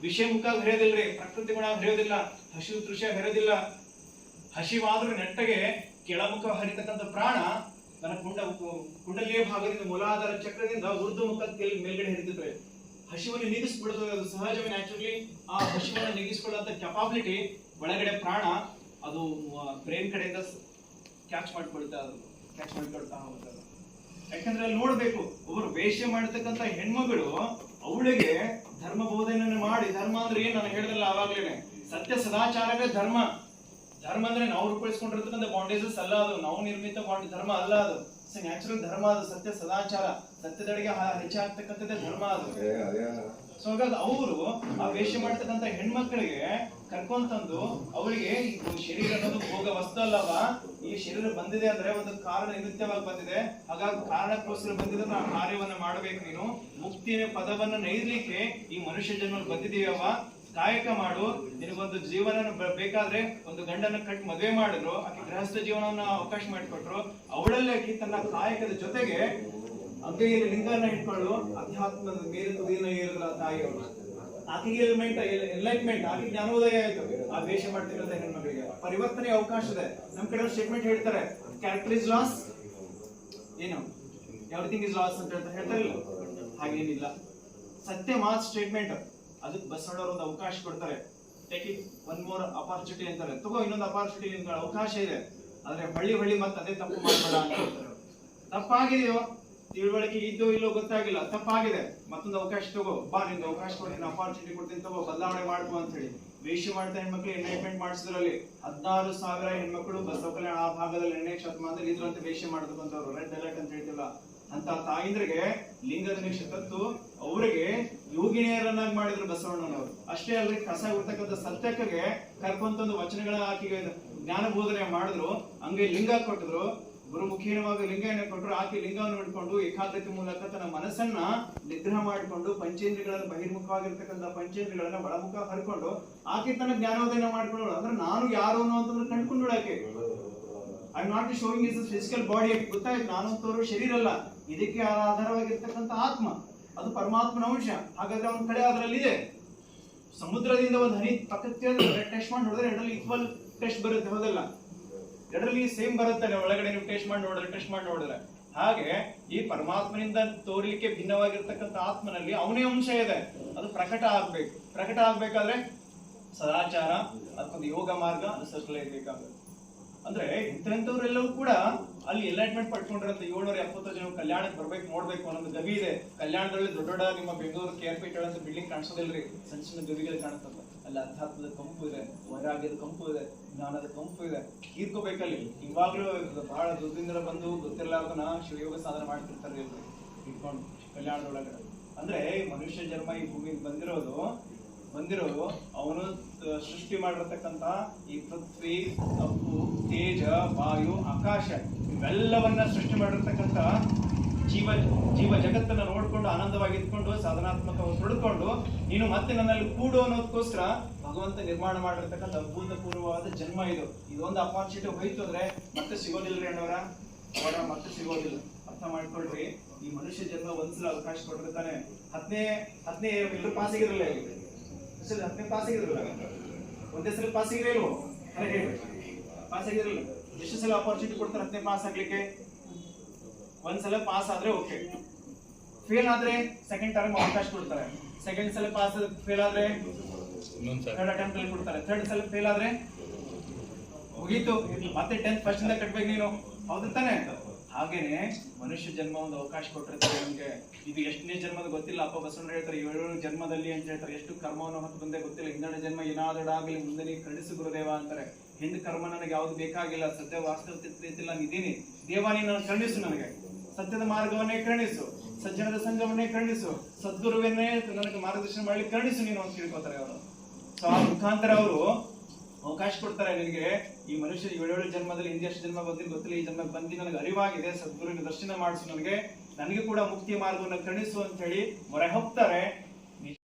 ವಿಷಯ ಮುಖ ಹರಿಯೋದಿಲ್ರಿ ಪ್ರಕೃತಿ ಗುಣ ಹರಿಯೋದಿಲ್ಲ ಹಸಿವು ದೃಶ್ಯ ಹರಿಯೋದಿಲ್ಲ ಹಸಿವಾದ್ರೂ ನೆಟ್ಟಗೆ ಕೆಳಮುಖ ಹರಿತಕ್ಕಂಥ ಪ್ರಾಣ ನನ್ನ ಕುಂಡ, ಕುಂಡಲಿಯ ಭಾಗದಿಂದ ಮೂಲಾಧಾರ ಚಕ್ರದಿಂದ ಉರ್ದು ಮುಖ ಕೆಲ್- ಮೇಲ್ಗಡೆ ಹರಿತಿದ್ರೆ ಹಸಿವನ್ನು ನೀಗಿಸ್ಬಿಡ್ತದೆ ಅದು ಸಹಜವೇ ನ್ಯಾಚುರಲಿ ಆ ಹಸಿವನ್ನು ನೀಗಿಸ್ಕೊಳ್ಳುವಂತ ಕೆಪಾಬಿಲಿಟಿ ಒಳಗಡೆ ಪ್ರಾಣ ಅದು ಬ್ರೈನ್ ಕಡೆಯಿಂದ ಕ್ಯಾಚ್ ಮಾಡ್ಕೊಳ್ತಾ ಅದು ಕ್ಯಾಚ್ ಮಾಡ್ಕೊಳ್ತಾ ಹೋಗ್ತದೆ. ಯಾಕಂದ್ರೆ ಅಲ್ಲಿ ನೋಡ್ಬೇಕು, ಒಬ್ಬರು ವೇಶ್ಯ ಮಾಡತಕ್ಕಂತ ಹೆಣ್ಮಗಳು ಅವಳಿಗೆ ಧರ್ಮ ಬೋಧನೆಯನ್ನು ಮಾಡಿ, ಧರ್ಮ ಅಂದ್ರೆ ಏನ್ ನಾನು ಹೇಳಿದ್ರಲ್ಲ ಆವಾಗ್ಲೇನೆ? ಸತ್ಯ ಸದಾಚಾರವೇ ಧರ್ಮ. ಧರ್ಮ ಅಂದ್ರೆ ನಾವು ರೂಪಿಸ್ಕೊಂಡಿರ್ತಕ್ಕಂಥ ಬಾಂಡೇಜಸ್ ಅಲ್ಲ ಅದು. ನಾವು ನಿರ್ಮಿತ ಬಾಂಡ್ ಧರ್ಮ ಅಲ್ಲ ಅದು. ನ್ಯಾಚುರಲ್ ಧರ್ಮ ಅದು, ಸತ್ಯ ಸದಾಚಾರ. ಸತ್ಯದಡೆಗೆ ಹೆಚ್ಚಾಗ್ತಕ್ಕಂಥದ್ದೇ ಧರ್ಮ ಅದು. ಸೊ ಹಾಗಾಗಿ ಅವರು ಆ ವೇಷ ಮಾಡ್ತಕ್ಕಂಥ ಹೆಣ್ಮಕ್ಳಿಗೆ ಕರ್ಕೊಂತಂದು ಅವರಿಗೆ ಇದು ಶರೀರ ಅನ್ನೋದು ಭೋಗ ವಸ್ತು ಅಲ್ಲವ? ಈ ಶರೀರ ಬಂದಿದೆ ಅಂದ್ರೆ ಒಂದು ಕಾರಣ ನಿಮಿತ್ತವಾಗಿ ಬಂದಿದೆ. ಹಾಗಾಗಿ ಕಾರಣಕ್ಕೋಸ್ಕರ ಬಂದಿದ್ರೆ ಆ ಕಾರ್ಯವನ್ನ ಮಾಡಬೇಕು ನೀನು. ಮುಕ್ತಿಯ ಪದವನ್ನ ನೈರ್ಲಿಕ್ಕೆ ಈ ಮನುಷ್ಯ ಜನ್ಮ ಬಂದಿದೀಯವ ಕಾಯಕ ಮಾಡು. ನಿನಗೊಂದು ಜೀವನ ಬೇಕಾದ್ರೆ ಒಂದು ಗಂಡನ ಕಟ್ ಮದುವೆ ಮಾಡಿದ್ರು. ಆಕೆ ಗೃಹಸ್ಥ ಜೀವನವನ್ನ ಅವಕಾಶ ಮಾಡಿಕೊಟ್ರು. ಅವಳಲ್ಲೇ ಆಕಿ ತನ್ನ ಕಾಯಕದ ಜೊತೆಗೆ ಅಂಗೈಯಲ್ಲಿ ಲಿಂಗನ ಇಟ್ಕೊಂಡು ಅಧ್ಯಾತ್ಮದ ಮೇಲೆ ತುದಿನ ಏರಿದ್ರ ತಾಯಿಯವರು ಆಕೆಗೆ ಎಲಿಮೆಂಟ್ ಎನ್ಲೈಟ್ಮೆಂಟ್ ಆಕೆ ಜ್ಞಾನೋದಯ ಆಯ್ತು. ಆ ವೇಷ ಮಾಡ್ತಿರೋದ ಹೆಣ್ಮಕ್ಳಿಗೆ ಪರಿವರ್ತನೆ ಅವಕಾಶ ಇದೆ. ನಮ್ ಕಡೆ ಸ್ಟೇಟ್ಮೆಂಟ್ ಹೇಳ್ತಾರೆ ಕ್ಯಾರೆಕ್ಟರ್ ಇಸ್ ಲಾಸ್ ಏನು? ಎವ್ರಿಥಿಂಗ್ ಇಸ್ ಲಾಸ್ ಅಂತ ಹೇಳ್ತಾರೆ ಇಲ್ಲ. ಹಾಗೇನಿಲ್ಲ. ಸತ್ಯ ಮಾತ್ ಸ್ಟೇಟ್ಮೆಂಟ್ ಅದಕ್ಕೆ ಬಸವಣ್ಣವ್ರು ಒಂದು ಅವಕಾಶ ಕೊಡ್ತಾರೆ. Take it one more opportunity ಅಂತಾರೆ. ತಗೋ, ಇನ್ನೊಂದು ಅಪಾರ್ಚುನಿಟಿ ನಿಮ್ಗೆ ಅವಕಾಶ ಇದೆ. ಆದ್ರೆ ಹಳ್ಳಿ ಹಳ್ಳಿ ಮತ್ತೆ ಅದೇ ತಪ್ಪು ಮಾಡಬೇಡ ಅಂತ ಹೇಳ್ತಾರೆ ತಪ್ಪಾಗಿದೆಯೋ ತಿಳುವಳಿಕೆ ಇದ್ದೋ ಇಲ್ಲೋ ಗೊತ್ತಾಗಿಲ್ಲ, ತಪ್ಪಾಗಿದೆ. ಮತ್ತೊಂದು ಅವಕಾಶ ತಗೋ, ಬಾ ನಿಂದು ಅವಕಾಶ ಕೊಡ್ತೀನಿ ಅಪಾರ್ಚುನಿಟಿ ಕೊಡ್ತೀನಿ ತಗೋ, ಬದಲಾವಣೆ ಮಾಡ್ಕೋ ಅಂತ ಹೇಳಿ ವೇಷ ಮಾಡ್ತಾ ಹೆಣ್ಮಕ್ಳು ಎನ್ಲೈಟ್ಮೆಂಟ್ ಮಾಡಿಸಿದ್ರಲ್ಲಿ ಹದಿನಾರು ಸಾವಿರ ಹೆಣ್ಮಕ್ಳು ಬಸವ ಕಲ್ಯಾಣ ಆ ಭಾಗದಲ್ಲಿ ಎಣ್ಣೆ ಶತಮಾನದಲ್ಲಿ ಇದ್ರಂತೆ ವೇಷ ಮಾಡ್ತಕ್ಕಂಥವ್ರು ರೆಡ್ ಅಲರ್ಟ್ ಅಂತ ಹೇಳ್ತಿಲ್ಲ. ಅಂತ ತಾಯಿಂದ್ರಿಗೆ ಲಿಂಗದ ನಿಮಿಷ ತತ್ತು, ಅವರಿಗೆ ಯೋಗಿನಿಯರನ್ನಾಗಿ ಮಾಡಿದ್ರು ಬಸವಣ್ಣನವರು. ಅಷ್ಟೇ ಅಲ್ಲಿ ಕಸ ಇರ್ತಕ್ಕಂಥ ಸತ್ಯಕ್ಕೆ ಕರ್ಕೊಂತಂದು ವಚನಗಳ ಆಕೆಗೆ ಜ್ಞಾನ ಬೋಧನೆ ಮಾಡಿದ್ರು, ಹಂಗೆ ಲಿಂಗ ಕೊಟ್ಟಿದ್ರು ಗುರುಮುಖೀನವಾಗಿ ಲಿಂಗವನ್ನು ಕೊಟ್ಟರು, ಆಕೆ ಲಿಂಗವನ್ನು ಹಿಡ್ಕೊಂಡು ಏಕಾಗ್ರತೆ ಮೂಲಕ ತನ್ನ ಮನಸ್ಸನ್ನ ನಿಗ್ರಹ ಮಾಡಿಕೊಂಡು ಪಂಚೇಂದ್ರಿಗಳನ್ನು ಬಹಿರ್ಮುಖವಾಗಿರ್ತಕ್ಕಂಥ ಪಂಚೇಂದ್ರಿಗಳನ್ನ ಒಳಮುಖ ಹರ್ಕೊಂಡು ಆಕೆ ತನ್ನ ಜ್ಞಾನೋದಯ ಮಾಡ್ಕೊಂಡಳು ಅಂದ್ರೆ ನಾನು ಯಾರು ಅನ್ನೋದನ್ನ ಕಂಡ್ಕೊಂಡಳು ಆಕೆ. I not showing is physical body ಗೊತ್ತಾಯ್ತು, ನಾನು ಅಂತವರು ಶರೀರ ಅಲ್ಲ. ಇದಕ್ಕೆ ಆಧಾರವಾಗಿರ್ತಕ್ಕಂಥ ಆತ್ಮ. ಅದು ಪರಮಾತ್ಮನ ಅಂಶ. ಹಾಗಾದ್ರೆ ಅವನ ಕಡೆ ಅದರಲ್ಲಿದೆ. ಸಮುದ್ರದಿಂದ ಒಂದು ಹನಿ ಪಕ್ಕಕ್ಕೆ ಟೆಸ್ಟ್ ಮಾಡಿ ನೋಡಿದ್ರೆ ಎರಡರಲ್ಲಿ ಈಕ್ವಲ್ ಟೆಸ್ಟ್ ಬರುತ್ತೆ, ಹೌದಲ್ಲ? ಎರಡರಲ್ಲಿ ಸೇಮ್ ಬರುತ್ತೆ ಒಳಗಡೆ ನೀವು ಟೆಸ್ಟ್ ಮಾಡಿ ನೋಡಿದ್ರೆ ಟೆಸ್ಟ್ ಮಾಡಿ ನೋಡಿದ್ರೆ. ಹಾಗೆ ಈ ಪರಮಾತ್ಮನಿಂದ ತೋರ್ಲಿಕ್ಕೆ ಭಿನ್ನವಾಗಿರ್ತಕ್ಕಂಥ ಆತ್ಮನಲ್ಲಿ ಅವನೇ ಅಂಶ ಇದೆ. ಅದು ಪ್ರಕಟ ಆಗ್ಬೇಕು. ಪ್ರಕಟ ಆಗ್ಬೇಕಾದ್ರೆ ಸದಾಚಾರ, ಅದಕ್ಕೊಂದು ಯೋಗ ಮಾರ್ಗ ಅನುಸರಿಸಲೇಬೇಕಾಗುತ್ತೆ ಅಂದ್ರೆ ಇಂಥವರೆಲ್ಲವೂ ಕೂಡ ಅಲ್ಲಿ ಎಲೈಟ್ಮೆಂಟ್ ಪಡ್ಕೊಂಡಿರಂತ ಏಳ್ನೂರ ಎಪ್ಪತ್ತು ಜನ ಕಲ್ಯಾಣಕ್ಕೆ ಬರ್ಬೇಕು, ನೋಡ್ಬೇಕು ಅನ್ನೋದು ಗವಿ ಇದೆ. ಕಲ್ಯಾಣದಲ್ಲಿ ದೊಡ್ಡ ದೊಡ್ಡ ನಿಮ್ಮ Bengaluru K R P building ಕಾಣಿಸೋದಿಲ್ರಿ. ಸಣ್ಣ ಸಣ್ಣ ಗವಿಗಳು ಕಾಣುತ್ತಲ್ಲ ಅಲ್ಲಿ, ಅಧ್ಯಾತ್ಮದ ಕಂಪು ಇದೆ, ವೈರಾಗ್ಯದ ಕಂಪು ಇದೆ, ಜ್ಞಾನದ ಕಂಪು ಇದೆ. ಹೀರ್ಕೋಬೇಕಲ್ಲಿ ಇವಾಗಲೂ ಬಹಳ ದುರ್ದಿಂದ ಬಂದು ಗೊತ್ತಿರಲಾರ್ದನ ಶಿವಯೋಗ ಸಾಧನೆ ಮಾಡ್ತಿರ್ತಾರೆ ಇಲ್ರಿ ಇಟ್ಕೊಂಡು, ಕಲ್ಯಾಣದೊಳಗಡೆ. ಅಂದ್ರೆ ಮನುಷ್ಯ ಜನ್ಮ ಈ ಭೂಮಿಗೆ ಬಂದಿರೋದು ಬಂದಿರೋದು ಅವನು ಸೃಷ್ಟಿ ಮಾಡಿರತಕ್ಕಂತ ಈ ಪೃಥ್ವಿ ತಪ್ಪು ತೇಜ, ವಾಯು, ಆಕಾಶ, ಇವೆಲ್ಲವನ್ನ ಸೃಷ್ಟಿ ಮಾಡಿರ್ತಕ್ಕಂತ ಜೀವ ಜೀವ ಜಗತ್ತನ್ನ ನೋಡ್ಕೊಂಡು ಆನಂದವಾಗಿ ಇದ್ಕೊಂಡು ಸಾಧನಾತ್ಮಕ ತೊಡ್ಕೊಂಡು ನೀನು ಮತ್ತೆ ನನ್ನಲ್ಲಿ ಕೂಡು ಅನ್ನೋದಕ್ಕೋಸ್ಕರ ಭಗವಂತ ನಿರ್ಮಾಣ ಮಾಡಿರ್ತಕ್ಕಂಥ ಅಭೂತಪೂರ್ವವಾದ ಜನ್ಮ ಇದು. ಇದೊಂದು ಅಪಾರ್ಚುನಿಟಿ ಹೋಯ್ತು ಅಂದ್ರೆ ಮತ್ತೆ ಸಿಗೋದಿಲ್ಲ ಅಣ್ಣವರ? ಅವರ ಮತ್ತೆ ಸಿಗೋದಿಲ್ಲ. ಅರ್ಥ ಮಾಡ್ಕೊಳ್ರಿ. ಈ ಮನುಷ್ಯ ಜನ್ಮ ಒಂದ್ಸಲ ಅವಕಾಶ ಕೊಟ್ಟಿರ್ತಾನೆ. ಹತ್ತನೇ ಹತ್ತನೇ ಎಲ್ಲರೂ ಪಾಸ್ ಆಗಿರಲ್ಲ ಹತ್ತನೇ ಪಾಸ್ ಆಗಿರಲಿಲ್ಲ. ಒಂದೇ ಸಲ ಪಾಸ್ ಆಗಿರಲ್ವೋ ಪಾಸ್ ಆಗಿರಲಿಲ್ಲ. ಎಷ್ಟು ಸಲ ಅಪಾರ್ಚುನಿಟಿ ಕೊಡ್ತಾರೆ ಹತ್ತನೇ ಪಾಸ್ ಆಗ್ಲಿಕ್ಕೆ? ಒಂದ್ಸಲ ಪಾಸ್ ಆದ್ರೆ ಓಕೆ ಫೇಲ್ ಆದ್ರೆ ಸೆಕೆಂಡ್ ಟರ್ಮ್ ಅವಕಾಶ ಕೊಡ್ತಾರೆ. ಸೆಕೆಂಡ್ ಸಲ ಪಾಸ್ ಫೇಲ್ ಆದ್ರೆ ಥರ್ಡ್ ಅಟೆಂಪ್ಟ್ ಅಲ್ಲಿ ಕೊಡ್ತಾರೆ. ಥರ್ಡ್ ಸಲ ಫೇಲ್ ಆದ್ರೆ ಮುಗೀತು. ಮತ್ತೆ ಟೆಂತ್ ಫಸ್ಟ್ ಇಂದ ಕಟ್ಬೇಕು ನೀನು. ಹೌದು ತಾನೆ? ಹಾಗೇನೆ ಮನುಷ್ಯ ಜನ್ಮ ಒಂದು ಅವಕಾಶ ಕೊಟ್ಟಿರ್ತಾರೆ ನಮ್ಗೆ. ಇದು ಎಷ್ಟನೇ ಜನ್ಮದ ಗೊತ್ತಿಲ್ಲ. ಅಪ್ಪ ಬಸವಣ್ಣ ಹೇಳ್ತಾರೆ ಏಳು ಜನ್ಮದಲ್ಲಿ ಅಂತ ಹೇಳ್ತಾರೆ. ಎಷ್ಟು ಕರ್ಮವನ್ನು ಹೊತ್ತು ಬಂದೆ ಗೊತ್ತಿಲ್ಲ. ಹಿಂದಿನ ಜನ್ಮ ಏನಾದರೂ ಆಗಲಿ ಮುಂದೆ ಕಳಿಸು ಗುರುದೇವ ಅಂತಾರೆ. ಹಿಂದ್ ಕರ್ಮ ನನಗೆ ಯಾವ್ದು ಬೇಕಾಗಿಲ್ಲ. ಸತ್ಯ ವಾಸ್ತವ ಇದ್ದೀನಿ ದೇವ, ನೀನು ಕರ್ಣಿಸು ನನಗೆ. ಸತ್ಯದ ಮಾರ್ಗವನ್ನೇ ಕರ್ಣಿಸು ಸಜ್ಜನದ ಸಂಘವನ್ನೇ ಕರ್ಣಿಸು ಸದ್ಗುರುವನ್ನೇ ನನಗೆ ಮಾರ್ಗದರ್ಶನ ಮಾಡ್ಲಿಕ್ಕೆ ಕರ್ಣಿಸು ನೀನು ಅಂತ ತಿಳ್ಕೊತಾರೆ ಅವರು. ಸೊ, ಆ ಮುಖಾಂತರ ಅವರು ಅವಕಾಶ ಕೊಡ್ತಾರೆ ನಿನಗೆ. ಈ ಮನುಷ್ಯ ಏಳೇಳು ಜನ್ಮದಲ್ಲಿ ಹಿಂದೆ ಎಷ್ಟು ಜನ್ಮ ಬಂದಿಲ್ಲ ಗೊತ್ತಿಲ್ಲ. ಈ ಜನ್ಮ ಬಂದಿ ನನಗೆ ಅರಿವಾಗಿದೆ. ಸದ್ಗುರುವಿನ ದರ್ಶನ ಮಾಡಿಸು ನನಗೆ. ನನಗೆ ಕೂಡ ಮುಕ್ತಿ ಮಾರ್ಗವನ್ನು ಕಣಿಸು ಅಂತ ಹೇಳಿ ಮೊರೆ ಹೋಗ್ತಾರೆ.